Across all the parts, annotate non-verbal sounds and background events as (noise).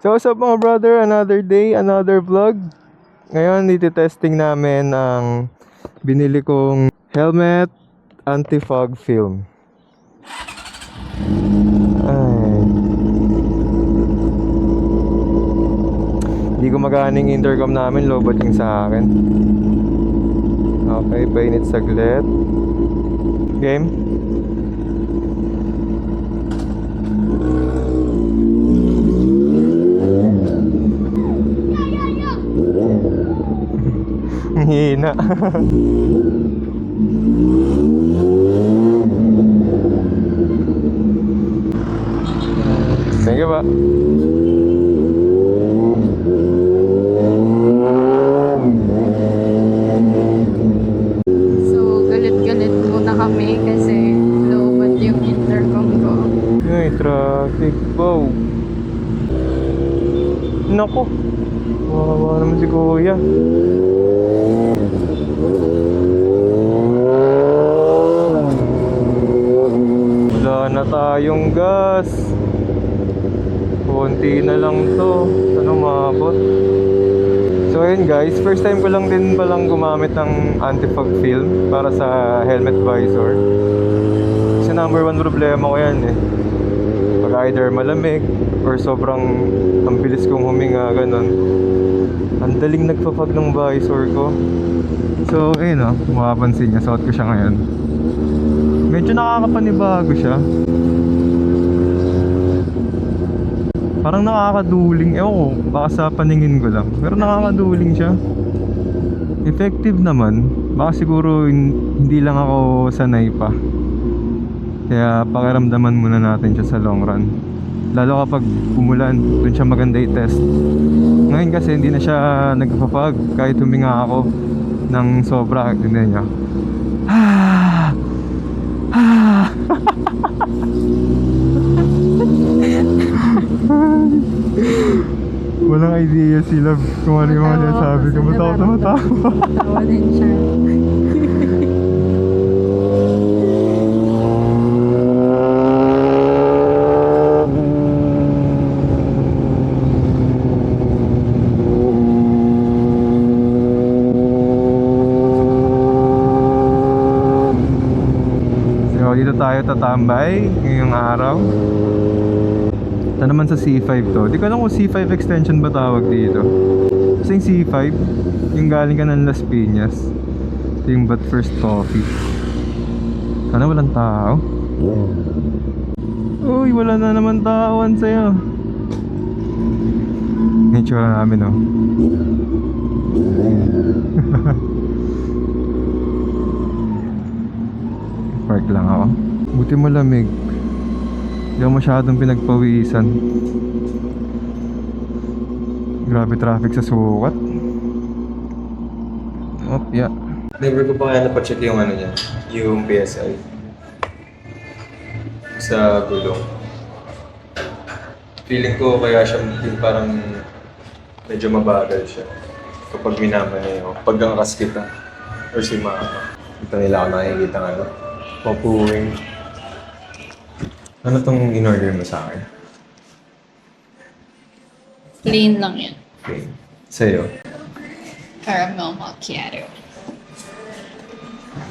So what's up mga brother? Another day, another vlog. Ngayon, testing namin ang binili kong helmet anti-fog film. Ay. Hindi gumagana intercom namin, lobot yung sa akin. Okay, painit saglit. Game? Hina. (laughs) Thank you ba? So, galit-galit muna kami kasi loobat yung intercom ko. Ay, traffic. Wow. Nako. Wawa naman si kuya. Wala na tayong gas. Konti na lang to. Ano mabot? So ayun guys, first time ko lang din palang gumamit ng anti-fog film para sa helmet visor. Kasi number one problema ko yan eh. Pag either malamig or sobrang ang bilis kong huminga, ganun. Ang daling nagpa-fog ng visor ko. So, ayun o, oh, mapapansin niya, suot ko siya ngayon. Medyo nakakapanibago siya. Parang nakakaduling. Ewan ko, baka sa paningin ko lang. Pero nakakaduling siya. Effective naman. Baka siguro hin- hindi lang ako sanay pa. Kaya pakiramdaman muna natin siya sa long run. Lalo kapag umulan, dun siya maganda i-test. Ngayon kasi hindi na siya nagpa-fog kahit huminga ako ng sobra. Tignan niya. Ah! Ah! Walang idea sila kung ano yung mga sabi ko. Ba't ako tumatawa? Tawa din siya. So, dito tayo tatambay ngayong araw. Ito naman sa C5 to. Di ko alam kung C5 extension ba tawag dito. Kasi yung C5, yung galing ka ng Las Piñas. Ito yung But First Coffee. Sana walang tao. Uy, wala na naman tawan sa'yo. Yung tsura namin, oh. (laughs) Park lang ako. Buti malamig. Hindi ako masyadong pinagpawisan. Grabe traffic sa sukat. Oh, yeah. Never ko pa kaya napacheck yung ano niya, yung PSI. Sa gulong. Feeling ko kaya siya yung parang medyo mabagal siya. Kapag minama niya yun. Pag angkas kita. Or si mama. Ito nila ako nakikita ng ano. Papuwing. Ano tong in-order mo sa akin? Plain lang yan. Okay. Sa'yo? Caramel macchiato.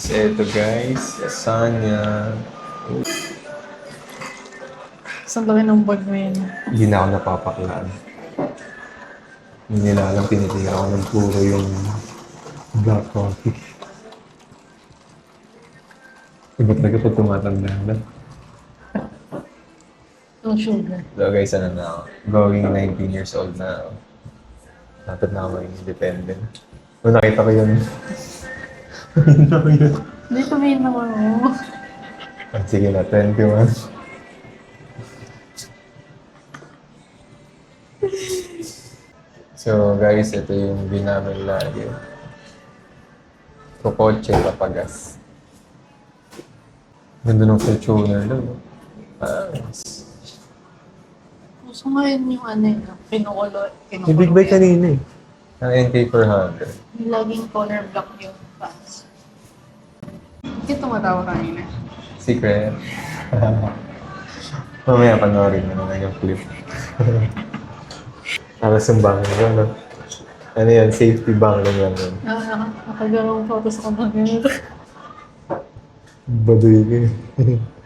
Kasi ito guys, lasagna. Saan laki ng bag mo yan? Hindi na ako napapaklaan. Hindi nila alam pinitira ko ng puro yung black coffee. Iba talaga pag tumatanda na. No sugar. So guys, ano na ako? Going 19 years old na ako. Dapat na ako maging independent. Nung nakita ko yun. yun. Dito may naman mo. Ah, sige na, 21. So guys, ito yung binamin lagi. Kokotche papagas. Ganda ng Fortuner lang. no? Ah, Gusto ngayon yung ano yun, pinukulo. may big bike kanina eh. Ang NK400. Yung laging color block yung pants. Hindi tumatawa kanina. Secret. (laughs) Mamaya panoorin mo na lang yung clip. (laughs) Para sa banking no? Ano yan? Safety banking lang yun. Ah, nakagawang photos ko na ganyan. Baduy ka eh. (laughs)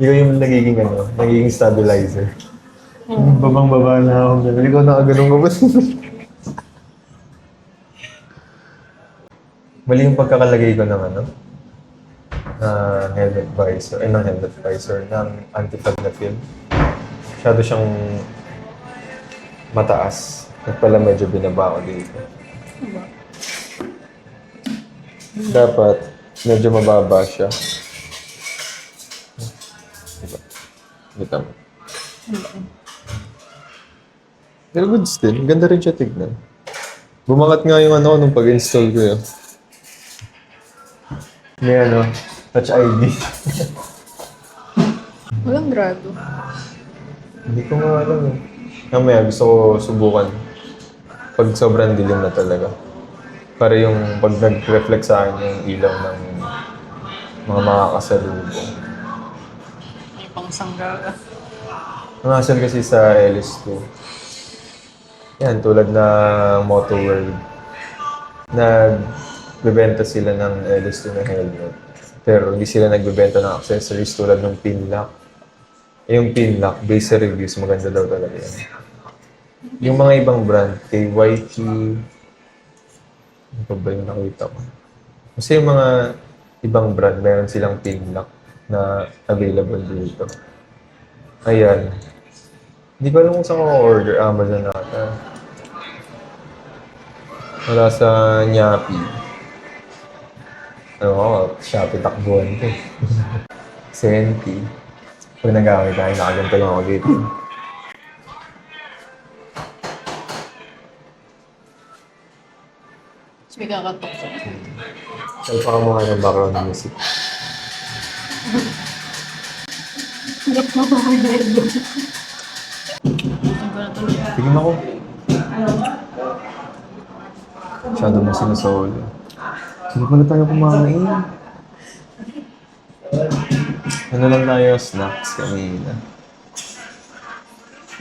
Ikaw yung nagiging ano, nagiging stabilizer. Babang-baba na ako. ganun. Ikaw nakaganong ka ba? (laughs) Mali yung pagkakalagay ko ng ano, na helmet visor, ay ng helmet visor, ng anti-fog na film. Masyado siyang mataas. At pala medyo binaba ko dito. Dapat medyo mababa siya. Kita mo. Pero good still. Ganda rin siya tignan. Bumangat nga yung ano nung pag-install ko yun. May ano, touch ID. (laughs) Walang grado. Hindi ko nga alam eh. Mamaya gusto ko subukan. Pag sobrang dilim na talaga. Para yung pag nag-reflect sa akin yung ilaw ng mga makakasalubong. May pang sanggara. Ang hassle kasi sa LS2, yan, tulad na Moto World, nagbebenta sila ng LS2 na helmet. Pero hindi sila nagbebenta ng accessories tulad ng pin lock. Eh, Yung pin lock, based sa reviews, maganda daw talaga yan. Yung mga ibang brand, kay YT, ano ba yung nakita ko? Kasi yung mga ibang brand, meron silang pin lock na available dito. Ayan. Hindi ko alam kung saan ko order Amazon nata. Wala sa Nyapi. Ano ko, Shopee takbuhan ko. (laughs) Senti. Pag nagamit tayo, nakaganto lang ako dito. May kakatok ko. Salpa ka mukha ng background music. Mo ako. Masyado mo sinasolo. Hindi pala tayo kumain. Ano lang tayo, snacks kanina.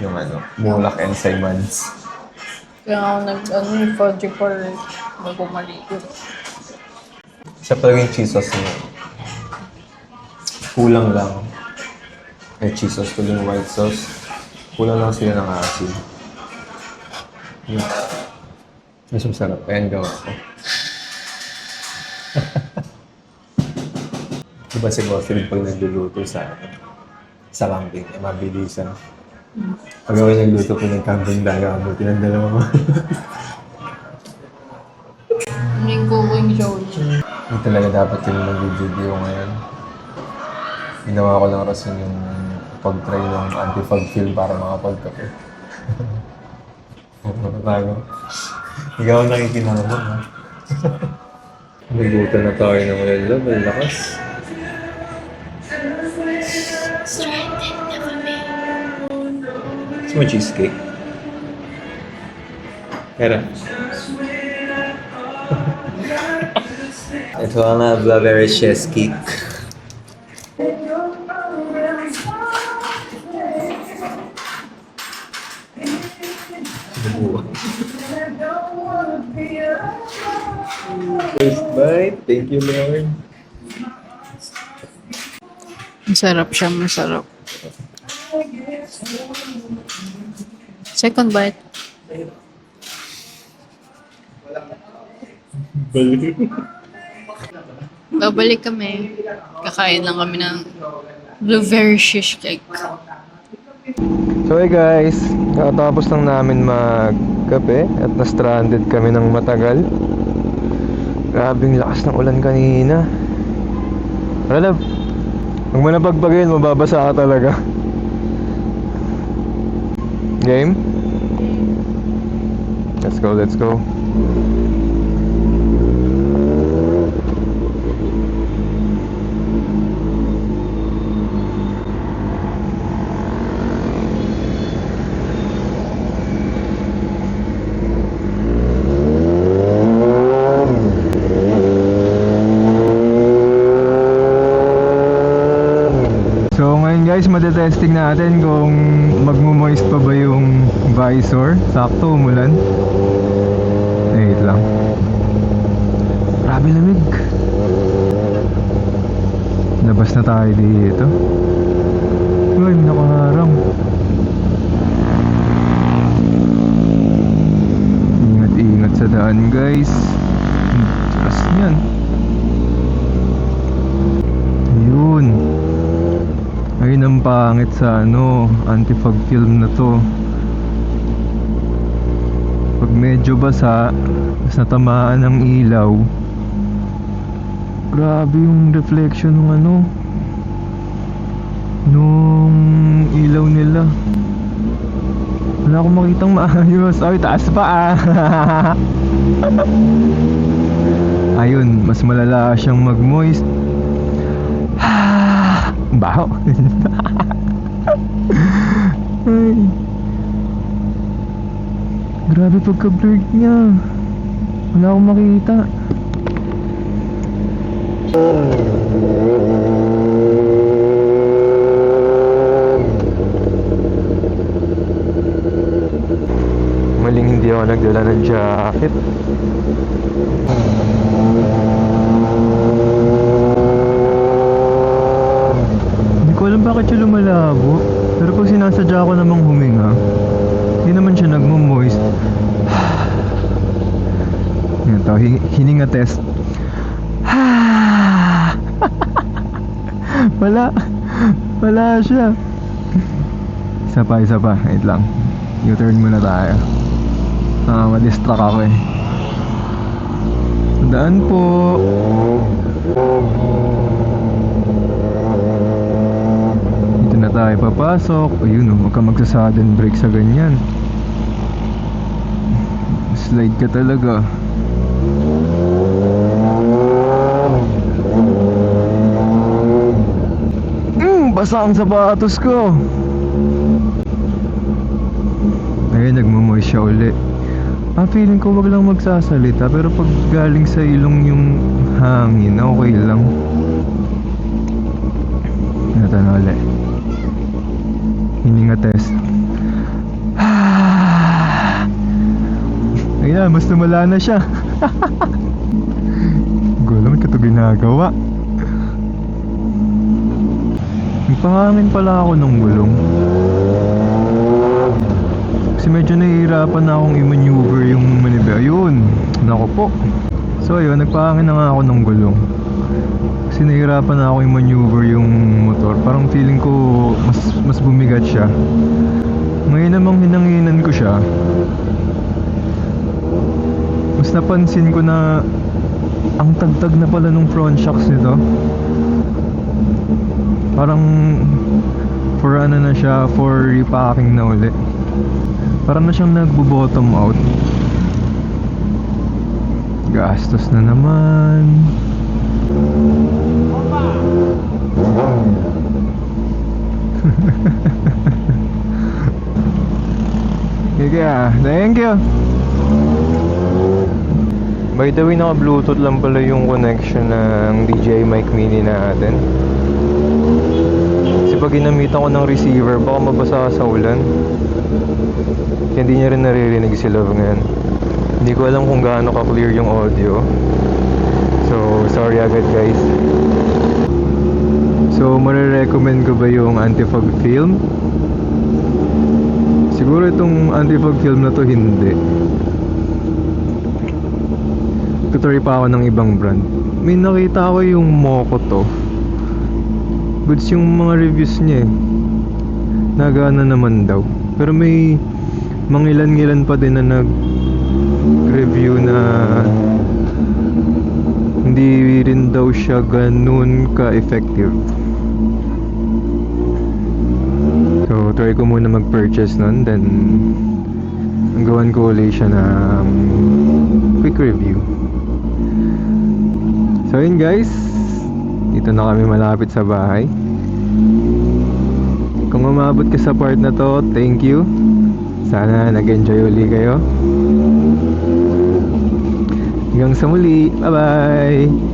Yung ano, mulak and Simons. Kaya ako nag, ano, yung project for bago maligo. Siya pala yung cheese sauce niya. Kulang lang. May cheese sauce tuloy yung white sauce. Kulang lang sila ng asin. Yun. Mas masarap. Ayan gawa ko. (laughs) diba si Gottlieb pag nagluluto sa sa camping, eh, mabilisan. Pag ako nagluto po ng camping daga, abuti ng dalawa mo. Ano yung cooking niya? Hindi talaga dapat yung mag-video ngayon. Ginawa ko lang rason yung pag-try ng anti-fog film para makapagkape. (laughs) Tayo. Ikaw ang nakikinabang ha. (laughs) Nagbuta na tayo ng malalab, ang lakas. Gusto mo cheesecake? Pera. Ito ang uh, blueberry cheesecake. First bite. Thank you, Lord. Masarap siya, masarap. Second bite. (laughs) Babalik kami. Kakain lang kami ng blueberry shish cake. So hey guys, kakatapos lang namin magkape at na-stranded kami ng matagal. Grabing lakas ng ulan kanina. Wala huwag mo na mababasa ka talaga. Game? Let's go, let's go. Madetesting natin kung magmo-moist pa ba yung visor. Sakto, umulan. Eh, wait lang. Grabe lamig. Labas na tayo dito. Uy, nakaharang. Ingat-ingat sa daan, guys. Trust niyan. Ayun. Ayun ang pangit sa ano, anti-fog film na to. Pag medyo basa, tapos natamaan ng ilaw, grabe yung reflection ng ano, nung ilaw nila. Wala akong makitang maayos. Ay, taas pa ah. (laughs) Ayun, mas malala siyang mag-moist. (sighs) Baho. Ay. Grabe pagka-blurred niya. Wala akong makita. Maling hindi ako nagdala ng jacket. Hindi ko alam bakit siya lumalabo. Pero pag sinasadya ko namang huminga, hindi naman siya nagmo-moist. Yan to, hi- hininga test. (sighs) Wala. Wala siya. Isa pa, isa pa. Wait lang. U-turn muna tayo. Ah, ma-distract ako eh. Daan po. Dito na tayo papasok. Ayun oh, huwag ka magsa-sudden brake sa ganyan. Slide ka talaga. Basa ang sapatos ko. Ayun, nagmamoist siya uli. Ah, feeling ko wag lang magsasalita pero pag galing sa ilong yung hangin, okay lang. Ito na ulit. Hininga test. (sighs) Ayan, mas lumala na siya. Gulam, ito ito ginagawa. Nagpahangin pala ako ng gulong. Kasi medyo nahihirapan na akong i-maneuver yung manibela. Ayun, nako po. So ayun, nagpahangin na nga ako ng gulong. Kasi nahihirapan na ako i-maneuver yung motor. Parang feeling ko mas, mas bumigat siya. Ngayon namang hinanginan ko siya. Mas napansin ko na ang tagtag na pala nung front shocks nito. Parang for ano na siya, for repacking na uli. Parang na siyang nagbo-bottom out. Gastos na naman. (laughs) Sige ah, thank you. By the way, naka-bluetooth lang pala yung connection ng DJI mic mini natin. Pag ginamitan ko ng receiver, baka mabasa sa ulan. Kaya hindi niya rin naririnig si Love ngayon. Hindi ko alam kung gaano ka-clear yung audio. So, sorry agad guys. So, marirecommend ko ba yung anti-fog film? Siguro itong anti-fog film na to hindi. Tutory pa ako ng ibang brand. May nakita ko yung Moco to. Goods yung mga reviews niya eh. Nagana naman daw. Pero may mangilan-ngilan pa din na nag-review na hindi rin daw siya ganun ka-effective. So, try ko muna mag-purchase nun. Then, ang gawan ko ulit siya na um, quick review. So yun guys, dito na kami malapit sa bahay. Kung umabot ka sa part na to, thank you. Sana nag-enjoy uli kayo. Hanggang sa muli, bye bye!